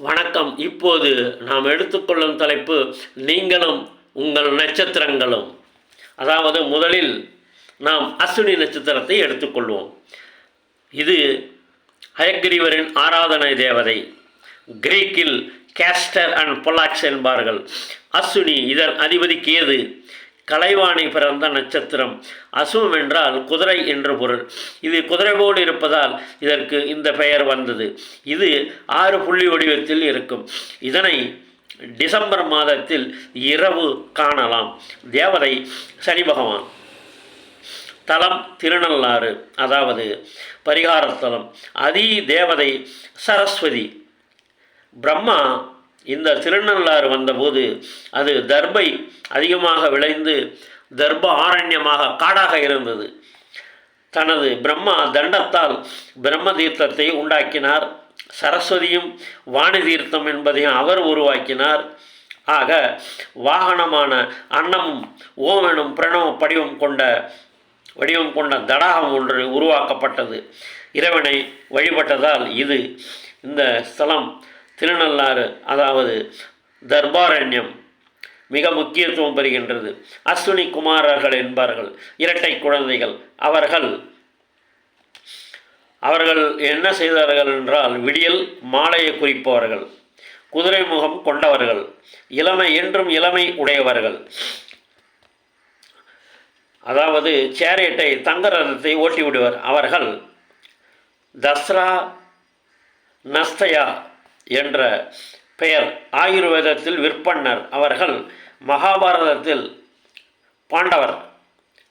வணக்கம். இப்போது நாம் எடுத்துக்கொள்ளும் தலைப்பு நீங்களும் உங்கள் நட்சத்திரங்களும். அதாவது முதலில் நாம் அஸ்வினி நட்சத்திரத்தை எடுத்துக்கொள்வோம். இது ஹயக்ரீவரின் ஆராதனை தேவதை. கிரீக்கில் கேஸ்டர் அண்ட் பொலாக்ஸ் என்பார்கள். அஸ்வினி இதன் அதிபதி கேது கலைவாணி பிறந்த நட்சத்திரம். அசுவம் என்றால் குதிரை என்று பொருள். இது குதிரைபோல் இருப்பதால் இதற்கு இந்த பெயர் வந்தது. இது ஆறு புள்ளி வடிவத்தில் இருக்கும். இதனை டிசம்பர் மாதத்தில் இரவு காணலாம். தேவதை சனி பகவான். தலம் திருநள்ளாறு அதாவது பரிகாரத்தலம். அதி தேவதை சரஸ்வதி. பிரம்மா இந்த திருநள்ளாறு வந்தபோது அது தர்பை அதிகமாக விளைந்து தர்ப ஆரண்யமாக காடாக இருந்தது. தனது பிரம்மா தண்டத்தால் பிரம்ம தீர்த்தத்தை உண்டாக்கினார். சரஸ்வதியும் வாணி தீர்த்தம் என்பதையும் அவர் உருவாக்கினார். ஆக வாகனமான அன்னமும் ஓமெனும் பிரணவ படிவம் கொண்ட வடிவம் கொண்ட தடாகம் ஒன்று உருவாக்கப்பட்டது. இறைவனை வழிபட்டதால் இது இந்த ஸ்தலம் திருநள்ளாறு அதாவது தர்பாரண்யம் மிக முக்கியத்துவம் பெறுகின்றது. அஸ்வினி குமாரர்கள் என்பார்கள் இரட்டை குழந்தைகள். அவர்கள் அவர்கள் என்ன செய்தார்கள் என்றால் விடியல் மாலையை குறிப்பவர்கள் குதிரை முகம் கொண்டவர்கள் இளமை என்றும் இளமை உடையவர்கள். அதாவது சேரியட்டை தங்க ரதத்தை ஓட்டிவிடுவர். அவர்கள் தஸ்ரா நஸ்தயா என்ற பெயர். ஆயுர்வேதத்தில் விற்பன்னர் அவர்கள் மகாபாரதத்தில் பாண்டவர்.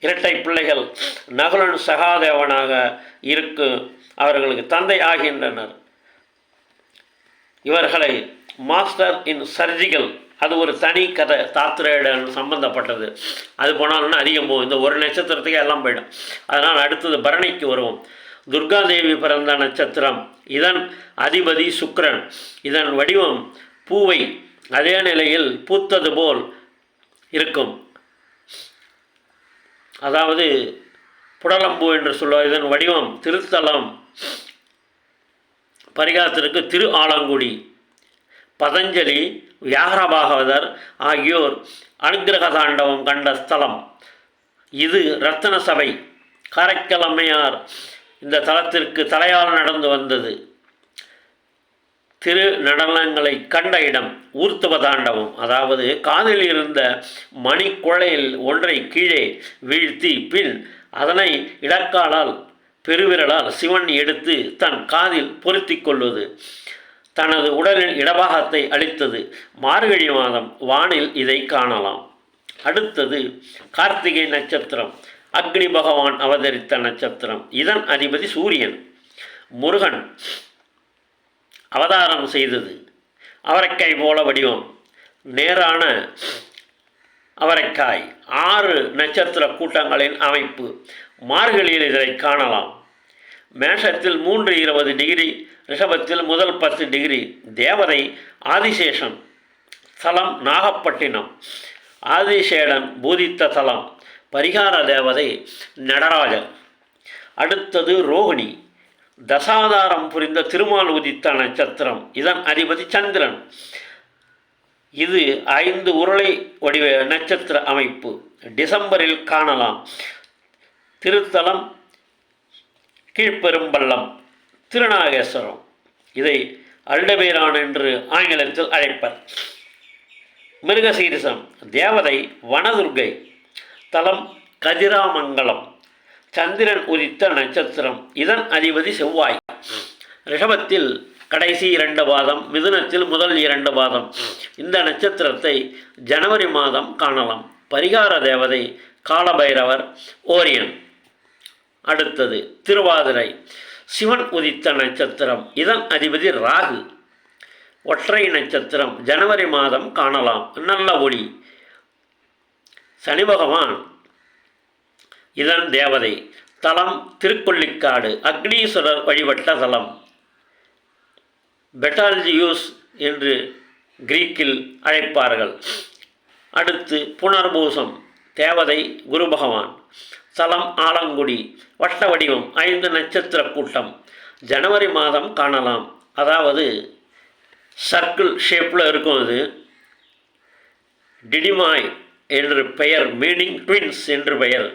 இரட்டை பிள்ளைகள் நகுலன் சகாதேவனாக இருக்கு அவர்களுக்கு தந்தை ஆகின்றனர். இவர்களை மாஸ்டர் இன் சர்ஜிக்கல் அது ஒரு தனி கதை தாத்திரையுடன் சம்பந்தப்பட்டது. அது போனாலும் அதிகம் போகும். இந்த ஒரு நட்சத்திரத்துக்கே எல்லாம் போயிடும். அதனால் அடுத்தது பரணிக்கு வருவோம். துர்காதேவி பிறந்த நட்சத்திரம். இதன் அதிபதி சுக்ரன். இதன் வடிவம் பூவை அதே நிலையில் பூத்தது போல் இருக்கும். அதாவது புடலம்பூ என்று சொல்லுவார். இதன் வடிவம் திருத்தலம். பரிகாரத்திற்கு திரு ஆலங்குடி. பதஞ்சலி வியாகரபாகவதர் ஆகியோர் அனுக்கிரக தாண்டவம் கண்ட ஸ்தலம். இது ரத்தன சபை. காரைக்கால் அம்மையார் இந்த தலத்திற்கு தலையால் நடந்து வந்தது. திரு நடனங்களை கண்ட இடம் ஊர்த்துவ தாண்டவம் அதாவது காதில் இருந்த மணிக்குழையில் ஒன்றை கீழே வீழ்த்தி பின் அதனை இடக்காலால் பெருவிரலால் சிவன் எடுத்து தன் காதில் பொருத்தி கொள்வது. தனது உடலின் இடபாகத்தை அளித்தது மார்கழி மாதம் வானில் இதை காணலாம். அடுத்தது கார்த்திகை நட்சத்திரம். அக்னி பகவான் அவதரித்த நட்சத்திரம். இதன் அதிபதி சூரியன். முருகன் அவதாரம் செய்தது. அவரைக்காய் போல வடிவம். நேரான அவரைக்காய். ஆறு நட்சத்திர கூட்டங்களின் அமைப்பு. மார்கழியில் இதை காணலாம். மேஷத்தில் மூன்று இருபது டிகிரி ரிஷபத்தில் முதல் பத்து டிகிரி. தேவதை ஆதிசேஷன் தலம் நாகப்பட்டினம். ஆதிசேடன் பூதித்த தலம். பரிகார தேவதை நடராஜர் அடுத்தது ரோகிணி. தசாதாரம் புரிந்த திருமால் உதித்த நட்சத்திரம். இதன் அதிபதி சந்திரன். இது ஐந்து உருளை வடிவ நட்சத்திர அமைப்பு. டிசம்பரில் காணலாம். திருத்தலம் கீழ்ப்பெரும்பள்ளம் திருநாகேஸ்வரம். இதை அல்டபேரான் என்று ஆங்கிலத்தில் அழைப்பர். மிருகசீரிசம். தேவதை வனதுர்கை. தலம் கதிராமங்கலம். சந்திரன் உதித்த நட்சத்திரம். இதன் அதிபதி செவ்வாய். ரிஷபத்தில் கடைசி இரண்டு பாதம் மிதுனத்தில் முதல் இரண்டு பாதம். இந்த நட்சத்திரத்தை ஜனவரி மாதம் காணலாம். பரிகார தேவதை காலபைரவர் ஓரியன். அடுத்தது திருவாதிரை. சிவன் உதித்த நட்சத்திரம். இதன் அதிபதி ராகு. ஒற்றை நட்சத்திரம். ஜனவரி மாதம் காணலாம். நல்ல ஒளி. சனி பகவான். இதன் தேவதை தலம் திருக்கொள்ளிக்காடு அக்னீஸ்வரர் வழிபட்ட தலம். பெட்டால்ஜியூஸ் என்று கிரீக்கில் அழைப்பார்கள். அடுத்து புனர்பூசம் தேவதை குரு பகவான். தலம் ஆலங்குடி வட்ட வடிவம் ஐந்து நட்சத்திர கூட்டம். ஜனவரி மாதம் காணலாம். அதாவது சர்க்கிள் ஷேப்பில் இருக்கும் அது. டிடிமாய் என்று பெயர் மீனிங் ட்வின்ஸ் என்று பெயர்.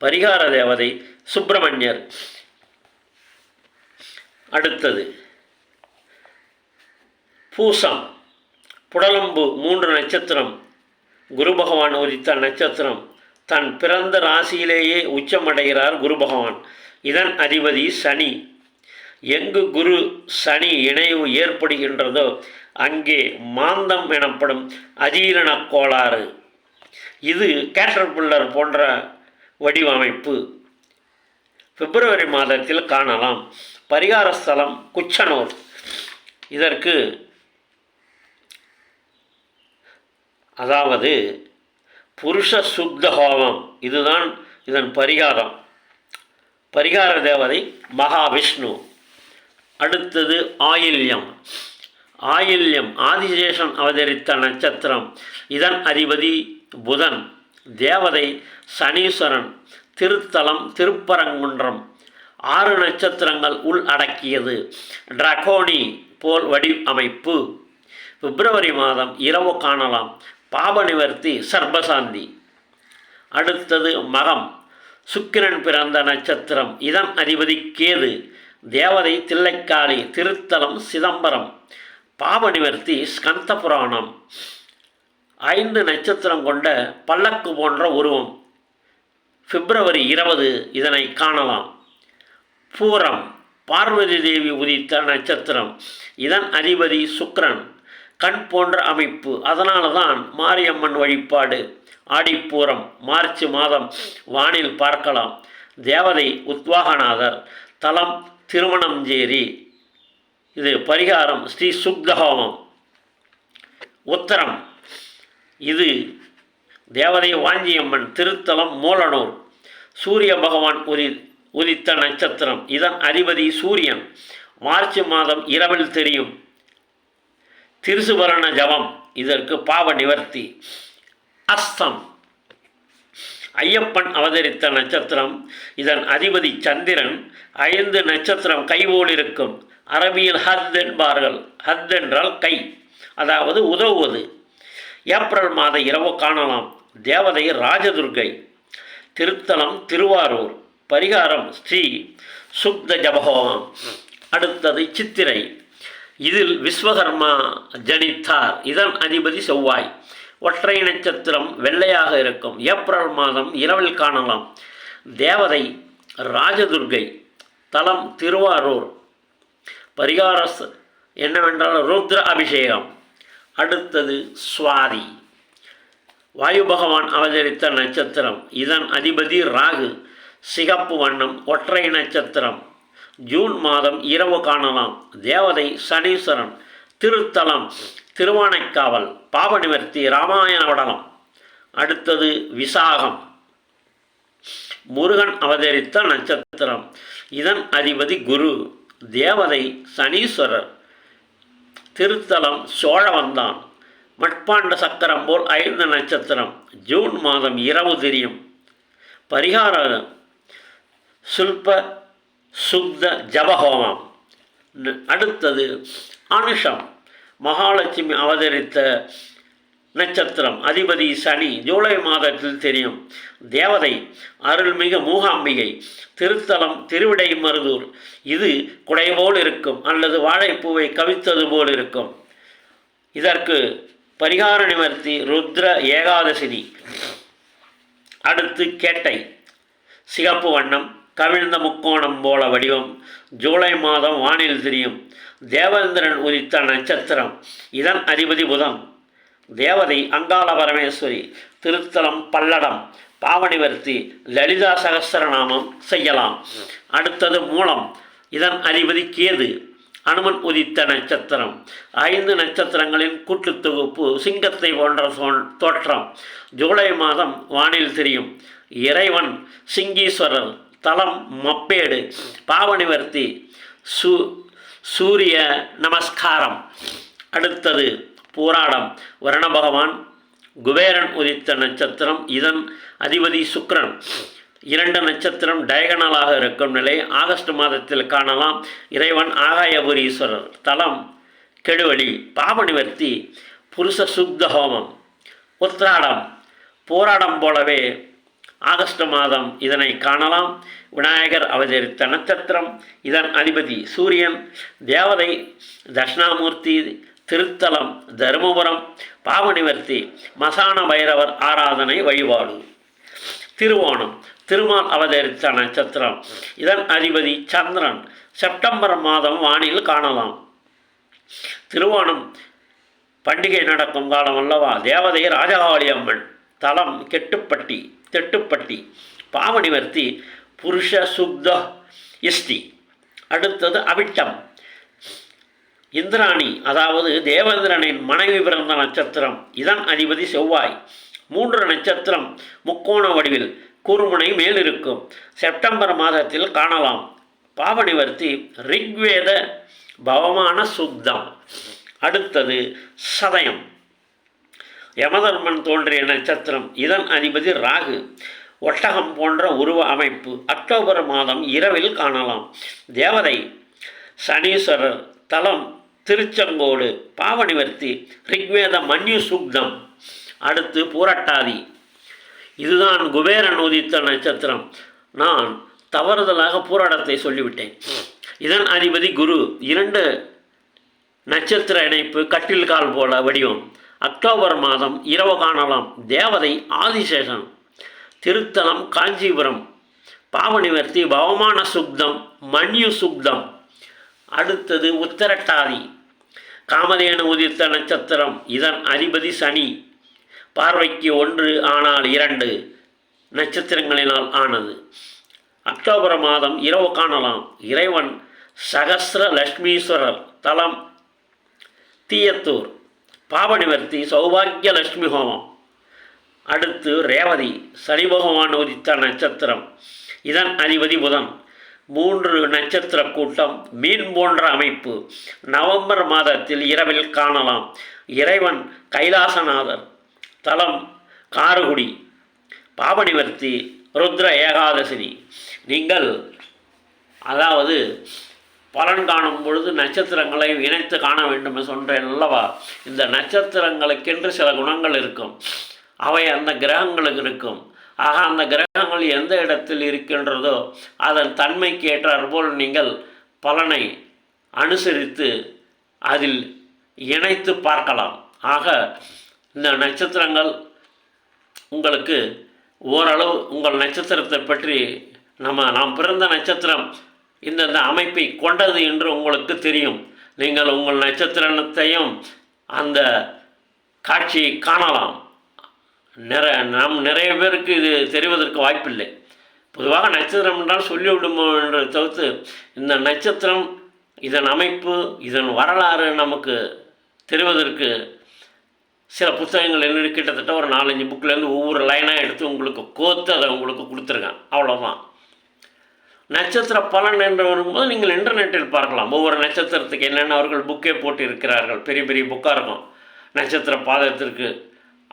பரிகார தேவதை சுப்பிரமணியர். அடுத்தது பூசம் புடலம்பு மூன்று நட்சத்திரம். குரு பகவான் உதித்த நட்சத்திரம். தன் பிறந்த ராசியிலேயே உச்சமடைகிறார் குரு பகவான். இதன் அதிபதி சனி. எங்கு குரு சனி இணைவு ஏற்படுகின்றதோ அங்கே மாந்தம் எனப்படும் அஜீரண கோளாறு. இது கேட்டர்பில்லர் போன்ற வடிவமைப்பு. பிப்ரவரி மாதத்தில் காணலாம். பரிகார ஸ்தலம் குச்சனூர். இதற்கு அதாவது புருஷ சுத்த ஹோமம். இதுதான் இதன் பரிகாரம். பரிகார தேவதை மகாவிஷ்ணு. அடுத்தது ஆயில்யம். ஆயில்யம் ஆதிசேஷன் அவதரித்த நட்சத்திரம். இதன் அதிபதி புதன் தேவதை சனீஸ்வரன் திருத்தலம் திருப்பரங்குன்றம் ஆறு நட்சத்திரங்கள் உள் அடக்கியது. டிரகோனி போல் வடிவமைப்பு. பிப்ரவரி மாதம் இரவு காணலாம். பாப நிவர்த்தி சர்பசாந்தி. அடுத்தது மகம். சுக்கிரன் பிறந்த நட்சத்திரம். இதன் அதிபதி கேது தேவதை தில்லைக்காளி திருத்தலம் சிதம்பரம். பாப நிவர்த்தி ஸ்கந்த புராணம் ஐந்து நட்சத்திரம் கொண்ட பல்லக்கு போன்ற உருவம். பிப்ரவரி இருபது இதனை காணலாம். பூரம் பார்வதி தேவி உதித்த நட்சத்திரம். இதன் அதிபதி சுக்ரன். கண் போன்ற அமைப்பு. அதனால தான் மாரியம்மன் வழிபாடு. ஆடிப்பூரம் மார்ச் மாதம் வானில் பார்க்கலாம். தேவதை உத்வாகநாதர். தலம் திருமணஞ்சேரி இது பரிகாரம் ஸ்ரீ சுக்தஹோமம். உத்தரம் இது தேவதை வாஞ்சியம்மன் திருத்தலம் மூலனூர். சூரிய பகவான் உதி உதித்த நட்சத்திரம். இதன் அதிபதி சூரியன். மார்ச் மாதம் இரவில் தெரியும். திருசுவரண ஜபம். இதற்கு பாவ நிவர்த்தி. அஸ்தம். ஐயப்பன் அவதரித்த நட்சத்திரம். இதன் அதிபதி சந்திரன். ஐந்து நட்சத்திரம் கைபோல் இருக்கும். அரபியில் ஹத் என்பார்கள். ஹத் என்றால் கை. அதாவது உதவுவது. ஏப்ரல் மாத இரவு காணலாம். தேவதை ராஜதுர்கை. திருத்தலம் திருவாரூர். பரிகாரம் ஸ்ரீ சுக்த ஜபகோவம் அடுத்தது சித்திரை. இதில் விஸ்வகர்மா ஜனித்தார். இதன் அதிபதி செவ்வாய். ஒற்றை நட்சத்திரம் வெள்ளையாக இருக்கும். ஏப்ரல் மாதம் இரவில் காணலாம். தேவதை ராஜதுர்கை. தலம் திருவாரூர். பரிகார என்னவென்றால் ருத்ர அபிஷேகம். அடுத்தது சுவாதி. வாயு பகவான் அவதரித்த நட்சத்திரம். இதன் அதிபதி ராகு. சிகப்பு வண்ணம் ஒற்றை நட்சத்திரம். ஜூன் மாதம் இரவு காணலாம். தேவதை சனீஸ்வரன். திருத்தலம் திருவானைக்காவல் பாப நிவர்த்தி ராமாயண வடலம். அடுத்தது விசாகம். முருகன் அவதரித்த நட்சத்திரம். இதன் அதிபதி குரு. தேவதை சனீஸ்வரர். திருத்தலம் சோழவந்தான் மட்பாண்ட சக்கரம் போல் ஐந்து நட்சத்திரம். ஜூன் மாதம் இரவு தெரியும். பரிகார சுல்ப சுக்த ஜபஹோமம். அடுத்தது அனுஷம். மகாலட்சுமி அவதரித்த நட்சத்திரம். அதிபதி சனி ஜூலை மாதத்தில் தெரியும். தேவதை அருள்மிகு மூகாம்பிகை திருத்தலம் திருவிடை மருதூர். இது குடை போல் இருக்கும் அல்லது வாழைப்பூவை கவித்தது போல் இருக்கும். இதற்கு பரிகார நிவர்த்தி ருத்ர ஏகாதசினி. அடுத்து கேட்டை. சிகப்பு வண்ணம் கவிழ்ந்த முக்கோணம் போல வடிவம். ஜூலை மாதம் வானில் தெரியும். தேவேந்திரன் உதித்த நட்சத்திரம். இதன் அதிபதி புதன். தேவதை அங்காள பரமேஸ்வரி திருத்தலம் பல்லடம் பாவனிவர்த்தி லலிதா சகஸ்ரநாமம் செய்யலாம். அடுத்தது மூலம். இதன் அதிபதி கேது. அனுமன் உதித்த நட்சத்திரம். ஐந்து நட்சத்திரங்களின் கூட்டுத் தொகுப்பு சிங்கத்தை போன்ற தோற்றம். ஜூலை மாதம் வானில் தெரியும். இறைவன் சிங்கீஸ்வரர். தலம் மப்பேடு. பாவனிவர்த்தி சூ சூரிய நமஸ்காரம். அடுத்தது பூராடம். வருண பகவான் குபேரன் உதித்த நட்சத்திரம் இதன் அதிபதி சுக்ரன். இரண்டு நட்சத்திரம் டயகனலாக இருக்கும் நிலை ஆகஸ்ட் மாதத்தில் காணலாம். இறைவன் ஆகாயபுரீஸ்வரர். தலம் கெடுவழி பாப நிவர்த்தி புருஷ சுக்த ஹோமம். உத்ராடம் போராடம் போலவே ஆகஸ்ட் மாதம் இதனை காணலாம். விநாயகர் அவதரித்த நட்சத்திரம் இதன் அதிபதி சூரியன். தேவதை தட்சிணாமூர்த்தி திருத்தலம் தருமபுரம் பாவநிவர்த்தி மசான பைரவர் ஆராதனை வழிபாடு. திருவோணம் திருமால் அவதரித்த நட்சத்திரம். இதன் அதிபதி சந்திரன். செப்டம்பர் மாதம் வானில் காணலாம். திருவோணம் பண்டிகை நடக்கும் காலம் அல்லவா? தேவதை ராஜகாளி அம்மன். தலம் கெட்டுப்பட்டி தெட்டுப்பட்டி. பாவனிவர்த்தி புருஷ சுக்த இஸ்தி அடுத்தது அவிட்டம். இந்திராணி அதாவது தேவேந்திரனின் மனைவி பிறந்த நட்சத்திரம். இதன் அதிபதி செவ்வாய். மூன்று நட்சத்திரம் முக்கோண வடிவில் குறுமுனை மேல் இருக்கும் செப்டம்பர் மாதத்தில் காணலாம். பாவனிவர்த்தி ரிக்வேத பவமான சுத்தம். அடுத்தது சதயம். யமதர்மன் தோன்றிய நட்சத்திரம். இதன் அதிபதி ராகு. ஒட்டகம் போன்ற உருவ அமைப்பு. அக்டோபர் மாதம் இரவில் காணலாம். தேவதை சனீஸ்வரர் தலம் திருச்செங்கோடு பாவனிவர்த்தி ரிக்வேத மன்யு சுக்தம் அடுத்து பூரட்டாதி. இதுதான் குபேரன் உதித்த நட்சத்திரம். நான் தவறுதலாக பூராடத்தை சொல்லிவிட்டேன். இதன் அதிபதி குரு. இரண்டு நட்சத்திர இணைப்பு கட்டில் கால் போல வடிவம். அக்டோபர் மாதம் இரவு காணலாம். தேவதை ஆதிசேஷன். திருத்தலம் காஞ்சிபுரம். பாவனிவர்த்தி பவமான சுக்தம் மன்யு சுக்தம் அடுத்தது உத்தரட்டாதி. காமதேனு உதித்த நட்சத்திரம். இதன் அதிபதி சனி. பார்வைக்கு ஒன்று ஆனால் இரண்டு நட்சத்திரங்களினால் ஆனது. அக்டோபர் மாதம் இரவு காணலாம். இறைவன் சகஸ்ர லட்சுமீஸ்வரர் தலம் தீயத்தூர். பாபநிவர்த்தி சௌபாகிய லட்சுமி ஹோமம். அடுத்து ரேவதி சனி பகவான் உதித்த நட்சத்திரம். இதன் அதிபதி புதன். மூன்று நட்சத்திர கூட்டம் மீன் போன்ற அமைப்பு. நவம்பர் மாதத்தில் இரவில் காணலாம். இறைவன் கைலாசநாதர் தலம் காரகுடி பாபனிவர்த்தி ருத்ர ஏகாதசினி நீங்கள் அதாவது பலன் காணும் பொழுது நட்சத்திரங்களை இணைத்து காண வேண்டும் சொல்கிறேன் அல்லவா? இந்த நட்சத்திரங்களுக்கென்று சில குணங்கள் இருக்கும். அவை அந்த கிரகங்களுக்கு இருக்கும். ஆக அந்த கிரகங்கள் எந்த இடத்தில் இருக்கின்றதோ அதன் தன்மைக்கு ஏற்றாற்போல் நீங்கள் பலனை அனுசரித்து அதில் இணைத்து பார்க்கலாம். ஆக இந்த நட்சத்திரங்கள் உங்களுக்கு ஓரளவு உங்கள் நட்சத்திரத்தை பற்றி நம்ம நாம் பிறந்த நட்சத்திரம் இந்தந்த அமைப்பை கொண்டது என்று உங்களுக்கு தெரியும். நீங்கள் உங்கள் நட்சத்திரத்தையும் அந்த காட்சியை காணலாம். நிறைய நம் நிறைய பேருக்கு இது தெரிவதற்கு வாய்ப்பில்லை. பொதுவாக நட்சத்திரம் என்றால் சொல்லிவிடுமோ என்ற தவிர்த்து இந்த நட்சத்திரம் இதன் அமைப்பு இதன் வரலாறு நமக்கு தெரிவதற்கு சில புத்தகங்கள் என்ன கிட்டத்தட்ட ஒரு நாலஞ்சு புக்கிலேருந்து ஒவ்வொரு லைனாக எடுத்து உங்களுக்கு கோத்து அதை உங்களுக்கு கொடுத்துருக்கேன். அவ்வளோதான் நட்சத்திர பலன் என்று வரும்போது நீங்கள் இன்டர்நெட்டில் பார்க்கலாம். ஒவ்வொரு நட்சத்திரத்துக்கு என்னென்ன அவர்கள் புக்கே போட்டு இருக்கிறார்கள் பெரிய பெரிய புக்காக இருக்கும். நட்சத்திர பாதத்திற்கு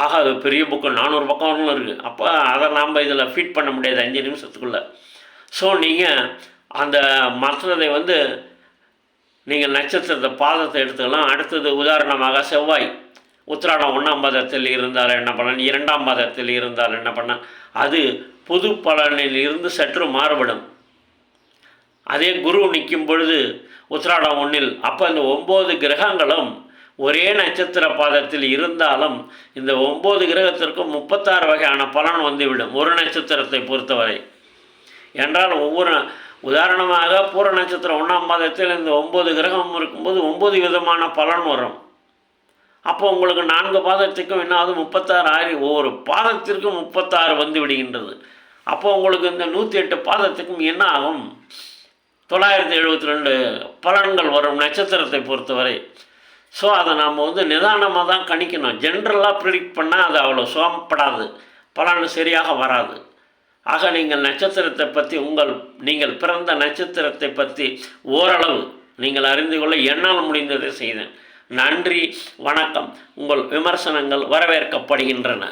ஆக அது பெரிய புக்கு நானூறு பக்கம் இருக்குது அப்போ அதை நாம் இதில் ஃபீட் பண்ண முடியாது அஞ்சு நிமிஷத்துக்குள்ளே. ஸோ நீங்கள் அந்த மற்றதை வந்து நீங்கள் நட்சத்திரத்தை பாதத்தை எடுத்துக்கலாம். அடுத்தது உதாரணமாக செவ்வாய். உத்திராடம் ஒன்றாம் பாதத்தில் இருந்தால் என்ன பலன் இரண்டாம் பாதத்தில் இருந்தால் என்ன பண்ண அது பொது பலனில் இருந்து சற்று மாறுபடும். அதே குரு நிற்கும் பொழுது உத்திராடம் ஒன்றில் அப்போ அந்த ஒம்பது கிரகங்களும் ஒரே நட்சத்திர பாதத்தில் இருந்தாலும் இந்த ஒம்பது கிரகத்திற்கும் முப்பத்தாறு வகையான பலன் வந்துவிடும் ஒரு நட்சத்திரத்தை பொறுத்தவரை. என்றால் ஒவ்வொரு உதாரணமாக பூர நட்சத்திரம் ஒன்றாம் பாதத்தில் இந்த ஒம்பது கிரகம் இருக்கும்போது ஒம்பது விதமான பலன் வரும். அப்போ உங்களுக்கு நான்கு பாதத்துக்கும் என்னாவது முப்பத்தாறு ஆறு ஒவ்வொரு பாதத்திற்கும் முப்பத்தாறு வந்து விடுகின்றது. அப்போ உங்களுக்கு இந்த நூற்றி எட்டு பாதத்துக்கும் என்ன ஆகும்? தொள்ளாயிரத்தி எழுபத்தி ரெண்டு பலன்கள் வரும் நட்சத்திரத்தை பொறுத்தவரை. ஸோ அதை நாம் வந்து நிதானமாக தான் கணிக்கணும். ஜென்ரலாக ப்ரிடிக்ட் பண்ணால் அது அவ்வளோ சோமப்படாது பலன் சரியாக வராது. ஆக நீங்கள் நட்சத்திரத்தை பற்றி உங்கள் நீங்கள் பிறந்த நட்சத்திரத்தை பற்றி ஓரளவு நீங்கள் அறிந்து கொள்ள என்னால் முடிந்ததை செய்தேன். நன்றி வணக்கம். உங்கள் விமர்சனங்கள் வரவேற்கப்படுகின்றன.